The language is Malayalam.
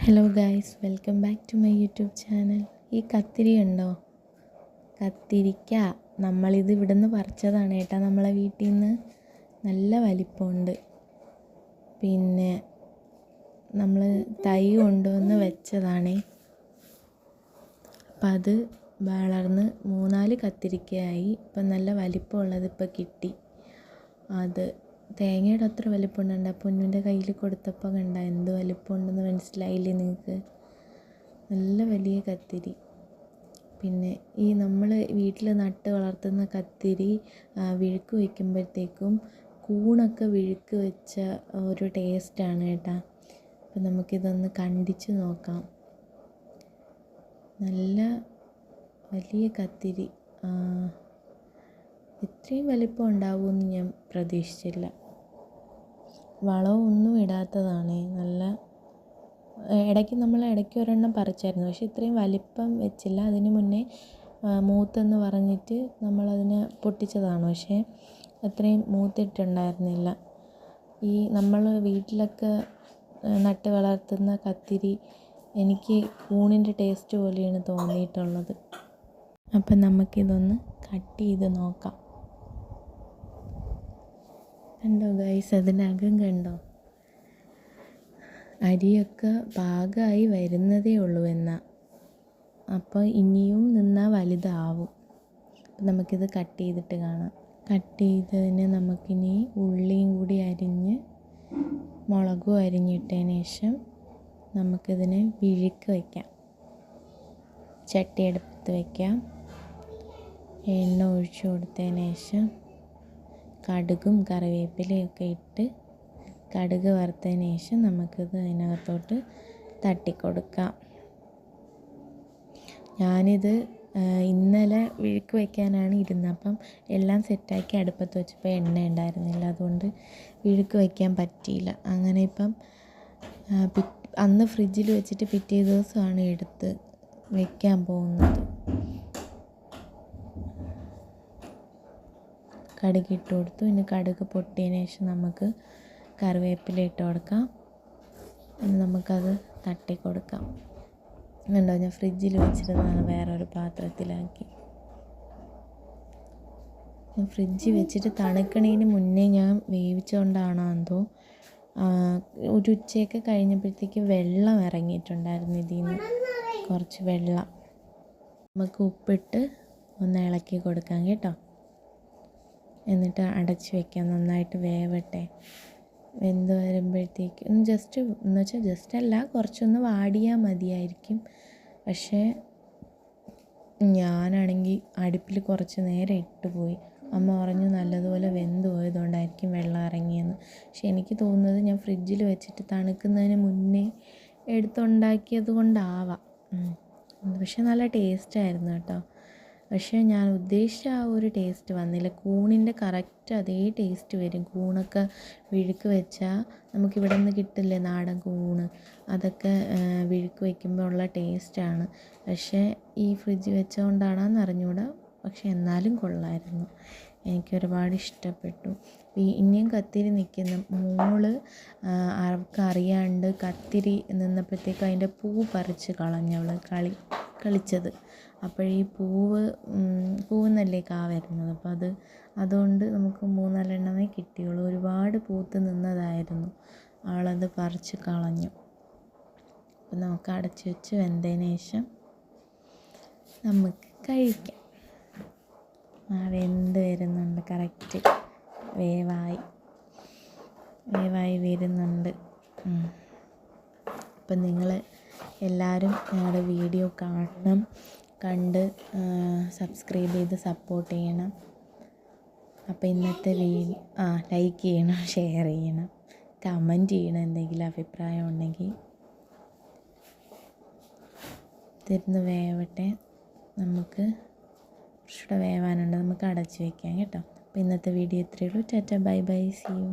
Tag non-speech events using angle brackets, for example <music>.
Hello guys welcome back to my YouTube channel ഈ കത്തിരി ഉണ്ടോ? കത്തിരിക്ക. നമ്മളിത് ഇവിടെ നിന്ന് പറിച്ചതാണ് ഏട്ടാ നമ്മളെ വീട്ടിൽ നിന്ന് നല്ല വലിപ്പമുണ്ട്. പിന്നെ നമ്മൾ തൈ കൊണ്ടുവന്ന് വെച്ചതാണേ. അപ്പം അത് വളർന്ന് മൂന്നാൽ കത്തിരിക്കയായി. ഇപ്പം നല്ല വലിപ്പമുള്ളത് ഇപ്പം കിട്ടി. അത് തേങ്ങയുടെ അത്ര വലിപ്പമുണ്ട്? പൊന്നുന്റെ കയ്യിൽ കൊടുത്തപ്പോൾ കണ്ട? എന്ത് വലിപ്പമുണ്ടെന്ന് മനസ്സിലായില്ലേ നിങ്ങൾക്ക് നല്ല വലിയ കത്തിരി. പിന്നെ ഈ നമ്മൾ വീട്ടിൽ നട്ട് വളർത്തുന്ന കത്തിരി വിഴുക്ക് വയ്ക്കുമ്പോഴത്തേക്കും കൂണൊക്കെ വിഴുക്ക് വെച്ച ഒരു ടേസ്റ്റാണ് കേട്ടോ. അപ്പം നമുക്കിതൊന്ന് കണ്ടിച്ച് നോക്കാം. നല്ല വലിയ കത്തിരി. ഇത്രയും വലിപ്പം ഉണ്ടാവുമെന്ന് ഞാൻ പ്രതീക്ഷിച്ചില്ല. വളമൊന്നും ഇടാത്തതാണ്. നല്ല ഇടയ്ക്ക് നമ്മൾ ഇടയ്ക്ക് ഒരെണ്ണം പറിച്ചായിരുന്നു. പക്ഷേ ഇത്രയും വലിപ്പം വെച്ചില്ല. അതിന് മുന്നേ മൂത്തെന്ന് പറഞ്ഞിട്ട് നമ്മളതിനെ പൊട്ടിച്ചതാണ്. പക്ഷേ അത്രയും മൂത്തിട്ടുണ്ടായിരുന്നില്ല. ഈ നമ്മൾ വീട്ടിലൊക്കെ നട്ട് വളർത്തുന്ന കത്തിരി എനിക്ക് ഊണിന്റെ ടേസ്റ്റ് പോലെയാണ് തോന്നിയിട്ടുള്ളത്. അപ്പം നമുക്കിതൊന്ന് കട്ട് ചെയ്ത് നോക്കാം. കണ്ടോ ഗൈസ് അതിനകം കണ്ടോ? അരിയൊക്കെ പാകമായി വരുന്നതേ ഉള്ളൂ എന്നാൽ അപ്പോൾ ഇനിയും നിന്നാൽ വലുതാവും. നമുക്കിത് കട്ട് ചെയ്തിട്ട് കാണാം. കട്ട് ചെയ്തതിന് നമുക്കിനി ഉള്ളിയും കൂടി അരിഞ്ഞ് മുളകും അരിഞ്ഞിട്ടതിന് ശേഷം നമുക്കിതിനെ വിഴുക്ക് വയ്ക്കാം ചട്ടിയെടുത്ത് വയ്ക്കാം എണ്ണ ഒഴിച്ചു കൊടുത്തതിന് ശേഷം കടുകും കറിവേപ്പിലയും ഒക്കെ ഇട്ട് കടുക് വറുത്തതിന് ശേഷം നമുക്കിത് അതിനകത്തോട്ട് തട്ടിക്കൊടുക്കാം. ഞാനിത് ഇന്നലെ വിഴുക്ക് വയ്ക്കാനാണ് ഇരുന്നത്. അപ്പം എല്ലാം സെറ്റാക്കി അടുപ്പത്ത് വെച്ചപ്പോൾ എണ്ണ ഉണ്ടായിരുന്നില്ല. അതുകൊണ്ട് വിഴുക്ക് വയ്ക്കാൻ പറ്റിയില്ല. അങ്ങനെ ഇപ്പം അന്ന് ഫ്രിഡ്ജിൽ വെച്ചിട്ട് പിറ്റേ ദിവസമാണ് എടുത്ത് വയ്ക്കാൻ പോകുന്നത്. കടുക് ഇട്ട് കൊടുത്തു. ഇനി കടുക് പൊട്ടിയതിന് ശേഷം നമുക്ക് കറിവേപ്പില ഇട്ട് കൊടുക്കാം. ഇനി നമുക്കത് തട്ടി കൊടുക്കാം. എന്നുണ്ടോ ഞാൻ ഫ്രിഡ്ജിൽ വെച്ചിരുന്നതാണ് വേറൊരു പാത്രത്തിലാക്കി. ഫ്രിഡ്ജിൽ വെച്ചിട്ട് തണുക്കണേന് മുന്നേ ഞാൻ വേവിച്ചുകൊണ്ടാണോ എന്തോ ഒരു ഉച്ചയൊക്കെ കഴിഞ്ഞപ്പോഴത്തേക്ക് വെള്ളം ഇറങ്ങിയിട്ടുണ്ടായിരുന്നു ഇതിൽ നിന്ന് കുറച്ച് വെള്ളം. നമുക്ക് ഉപ്പിട്ട് ഒന്ന് ഇളക്കി കൊടുക്കാം കേട്ടോ. എന്നിട്ട് അടച്ച് വയ്ക്കാം നന്നായിട്ട് വേവട്ടെ. വെന്ത് വരുമ്പോഴത്തേക്ക് ജസ്റ്റ് എന്ന് വെച്ചാൽ ജസ്റ്റ് അല്ല കുറച്ചൊന്ന് വാടിയാൽ മതിയായിരിക്കും. പക്ഷേ ഞാനാണെങ്കിൽ അടുപ്പിൽ കുറച്ച് നേരം ഇട്ട് പോയി. അമ്മ പറഞ്ഞു നല്ലതുപോലെ വെന്ത് പോയതുകൊണ്ടായിരിക്കും വെള്ളം ഇറങ്ങിയെന്ന്. പക്ഷെ എനിക്ക് തോന്നുന്നത് ഞാൻ ഫ്രിഡ്ജിൽ വെച്ചിട്ട് തണുക്കുന്നതിന് മുന്നേ എടുത്തുണ്ടാക്കിയത് കൊണ്ടാവാം. പക്ഷെ നല്ല ടേസ്റ്റായിരുന്നു കേട്ടോ. പക്ഷേ ഞാൻ ഉദ്ദേശിച്ച ആ ഒരു ടേസ്റ്റ് വന്നില്ല. കൂണിന്റെ കറക്റ്റ് അതേ ടേസ്റ്റ് വരും. കൂണൊക്കെ വിഴുക്ക് വെച്ചാൽ നമുക്കിവിടെ നിന്ന് കിട്ടില്ലേ നാടൻ കൂണ്? അതൊക്കെ വിഴുക്ക് വയ്ക്കുമ്പോൾ ഉള്ള ടേസ്റ്റാണ് പക്ഷേ ഈ ഫ്രിഡ്ജ് വെച്ചുകൊണ്ടാണെന്ന് അറിഞ്ഞുകൂടാ പക്ഷെ എന്നാലും കൊള്ളായിരുന്നു. എനിക്ക് ഒരുപാട് ഇഷ്ടപ്പെട്ടു. ഇനിയും കത്തിരി നിൽക്കുന്ന മോൾ അവൾക്ക് അറിയാണ്ട് കത്തിരി നിന്നപ്പോഴത്തേക്ക് അതിന്റെ പൂ പറിച്ച് കളഞ്ഞവൾ കളി കളിച്ചത്. അപ്പോഴീ പൂവ് പൂവെന്നല്ലേ കാ വരുന്നത്. അപ്പോൾ അത് അതുകൊണ്ട് നമുക്ക് മൂന്നാലെണ്ണമേ കിട്ടിയുള്ളൂ. ഒരുപാട് പൂത്ത് നിന്നതായിരുന്നു. അവളത് പറിച്ച് കളഞ്ഞു. അപ്പോൾ നമുക്ക് അടച്ചു വെച്ച് വെന്തതിന് ശേഷം നമുക്ക് കഴിക്കാം. ആ വെന്ത് വരുന്നുണ്ട്. കറക്റ്റ് വേവായി. വേവായി വരുന്നുണ്ട്. അപ്പം നിങ്ങൾ എല്ലാവരും ഞങ്ങളുടെ വീഡിയോ കാണണം. കണ്ട് സബ്സ്ക്രൈബ് ചെയ്ത് സപ്പോർട്ട് ചെയ്യണം. അപ്പോൾ ഇന്നത്തെ വീഡിയോ ആ ലൈക്ക് ചെയ്യണം <laughs> ഷെയർ ചെയ്യണം. കമന്റ് ചെയ്യണം എന്തെങ്കിലും അഭിപ്രായം ഉണ്ടെങ്കിൽ. തിരുന്ന് വേവട്ടെ. നമുക്ക് കുറച്ചുകൂടെ വേവാനുണ്ട്. നമുക്ക് അടച്ചു വയ്ക്കാം കേട്ടോ. അപ്പോൾ ഇന്നത്തെ വീഡിയോ ഇത്രയേ ഉള്ളൂ. Bye bye C U